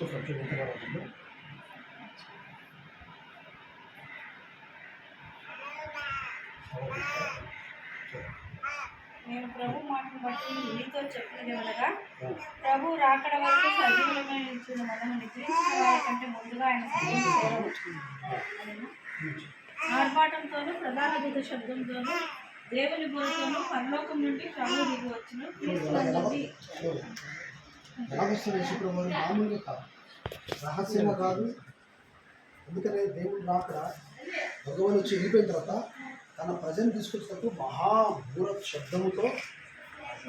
తీసుకుంటాం చూడండి నేను ప్రభు మాటను బట్టి మీతో చెప్పినది అనగా ప్రభు రాకడ వరకు సజీవులమైన నిలిచిన మనము నిద్రించిన వారి కంటే ముందుగా ఆయన సన్నిధికి ఆర్భాటంతోనూ ప్రధాన దూత శబ్దంతోనూ దేవుని బోధతోనూ పరలోకం నుండి ప్రభు దిగి వచ్చును క్రీస్తునందుండి రహస్య శుక్రవారం మామూలుగా కాదు. రహస్యంగా కాదు. ఎందుకనే దేవుడు రాకడ భగవాన్ వచ్చి వెళ్ళిపోయిన తర్వాత తన ప్రజలు తీసుకొచ్చినప్పుడు మహాభూర శబ్దముతో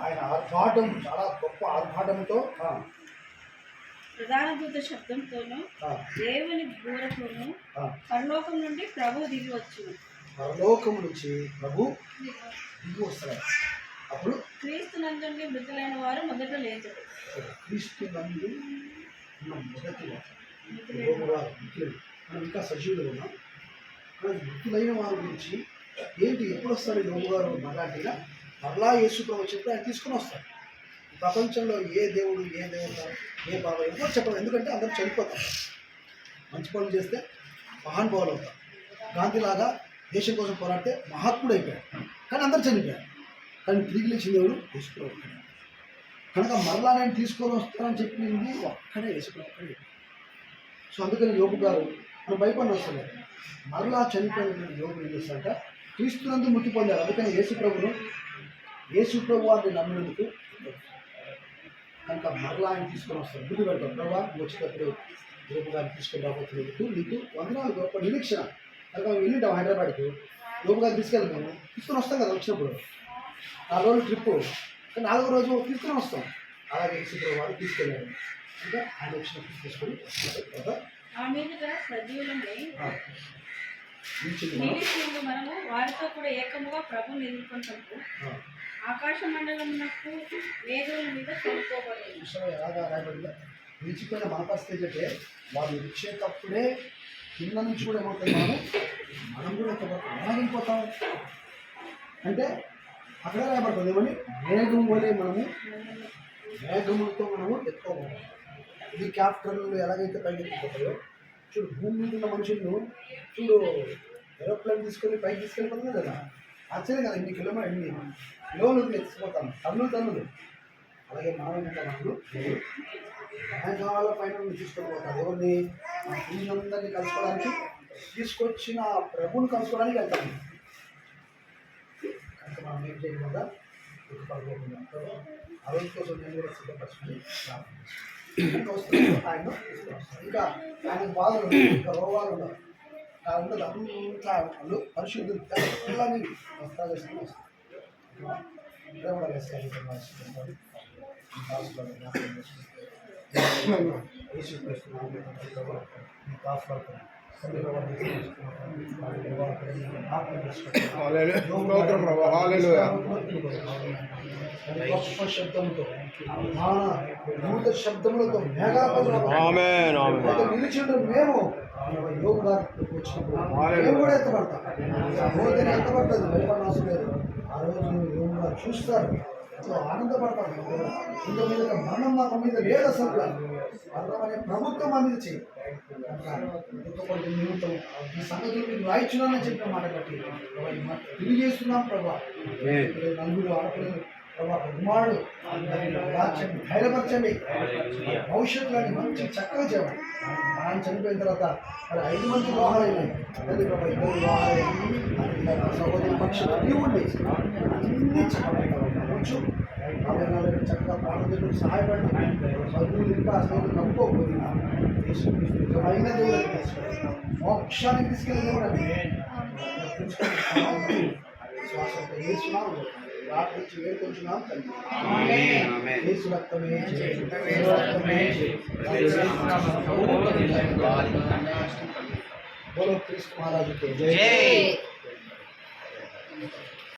ఆయన ఆర్భాటం చాలా గొప్ప ఆర్భాటంతో ప్రధాన దూత శబ్దంతోనూ దేవుని బోరతోనూ పరలోకం నుండి ప్రభు దిగి వచ్చును పరలోకం నుంచి ప్రభు దిగి వస్తాడు అప్పుడు? క్రీస్తు నందుండి మృతులైన వారు మొదట లేచరు. క్రీస్తు నందు ఉన్న మొదటి మృతులు. మనం ఇంకా సజీవులు ఉన్నాం. కానీ మృతులైన వారి గురించి ఏంటి ఎప్పుడు వస్తారు ఈ లోము గారు మగాంటిగా మరలా యేసు ప్రభు చెప్తే ఆయన తీసుకుని వస్తారు. ప్రపంచంలో ఏ దేవుడు ఏ దేవత ఏ బాబా ఎవరు చెప్పరు. ఎందుకంటే అందరూ చనిపోతారు. మంచి పనులు చేస్తే మహానుభావులు అవుతారు. గాంధీలాగా దేశం కోసం పోరాడితే మహాత్ముడు అయిపోయాడు. కానీ అందరూ చనిపోయారు. కానీ తిరిగి లేచిన దేవుడు యేసు కనుక మరలా నేను తీసుకొని వస్తానని చెప్పింది ఒక్కడే యేసుప్రభు సో అందుకని యోగు గారు మనం భయపడిన వస్తున్నారు మరలా చనిపోయిన యోగు ఏం చేస్తారంట క్రీస్తునందు మృతి పొందారు అందుకని యేసు ప్రభును యేసు ప్రభు వారిని నమ్మినందుకు కనుక మరలా ఆయన తీసుకొని వస్తారు గుర్తు పెడతాం ప్రభా నువ్వు వచ్చేటప్పుడు యోగు గారిని తీసుకొని రాబోతున్నందుకు నీకు వందనాలు గొప్ప నిరీక్షణ. కనుక వెళ్ళింటాం హైదరాబాద్కు. యోగు గారిని తీసుకెళ్తాము తీసుకొని వస్తాం కదా వచ్చినప్పుడు. నాలుగు రోజులు ట్రిప్పు నాలుగో రోజు తీసుకొని వస్తాం. అలాగే యేసు ప్రభు వారు తీసుకెళ్ళారు. ఇంకా ఆయన వచ్చినప్పుడు తీసుకొని ఆ ఆ, మనము. వారితో కూడా ఏకముగా ప్రభు నిలుపుకుంటూ ఆ, ఆకాశ వేగుల మీద నిలిచిపోయిన మన పరిస్థితి అంటే వాళ్ళు ఇచ్చేటప్పుడే కింద నుంచి కూడా ఏమవుతుంది మనం కూడా వెళ్ళిపోతాం అంటే అక్కడ రాయబడుతుంది. ఏమని? మేఘం వలె మనము మేఘములతో మనము ఎత్తుకోవాలి. ఈ క్యాప్టర్లు ఎలాగైతే పైకి ఎత్తుకుపోతాయో చూడు భూమి మీద ఉన్న మనుషులను చూడు ఏరోప్లేన్ తీసుకొని పైకి తీసుకెళ్ళిపోతుంది కదా? ఆశ్చర్యం కదా ఇన్ని కిలోమీటర్ ఎన్ని కిలోమీటర్లు ఎత్తుకుపోతాం. తన్నులు తన్నులు. అలాగే మనం ఏంటంటే మేఘాల పైన తీసుకెళ్ళిపోతారు తీసుకొని ఎవరిని? అందరినీ కలుసుకోవడానికి తీసుకొచ్చిన ప్రభుని కలుసుకోవడానికి వెళ్తాను కంప్లీట్ చేయకుండా దుఃఖపడిపోకుండా ఆ రోజు కోసం నేను కూడా సిద్ధపరచుకుని ఇంకా ఆయన ఇంకా ఆయన బాధలు ఇంకా రోగాలు ఉన్నారు కాబట్టి అంతా వాళ్ళు పరిశుద్ధులు పిల్లల్ని వస్త్రాలు వేసుకొని వస్తారు గొప్ప శబ్దంతో మన శబ్దములతో నిలిచిండు మేము యోగు గారికి వచ్చినప్పుడు మేము కూడా ఎత్తపడతాం సహోదరి ఎత్తపడుతుంది భయపడిన లేదు ఆ రోజు యోగు గారు చూస్తారు. ఎంతో ఆనందపడతాం ఇంకా మీద మరణం మా మీద లేదు అసలు మరణం అనే ప్రభుత్వం మా మీద చేయి నిమిత్తం ఈ సంగతులు మీకు రాయించున్నానని చెప్పిన మాట బట్టి మాట తెలియజేస్తున్నాం ప్రభా. నలుగురు ఆడపిల్లలు ప్రభా కుమారుడు రాజ్యం ధైర్యపరచండి. భవిష్యత్తులోని మంచి చక్కగా చేయండి. ఆయన చనిపోయిన తర్వాత మరి ఐదు మంది వివాహాలు అయినాయి తల్లి ప్రభా ఇద్దరు సహోదరి పక్షులు అన్నీ ఉండి అన్నీ చక్కగా ఉండవచ్చు నలభై నలభై చక్కగా ప్రాణులకు సహాయపడి చదువులు ఇంకా అసలు నమ్ముకోకపోతే నిజమైన దేవుడు మోక్షానికి తీసుకెళ్ళి దేవుడు అండి శ్వాసంతో ఏసునామం ప్రార్థించి వేడుకొంచున్నాం తండ్రి యేసు రక్తమే జయం.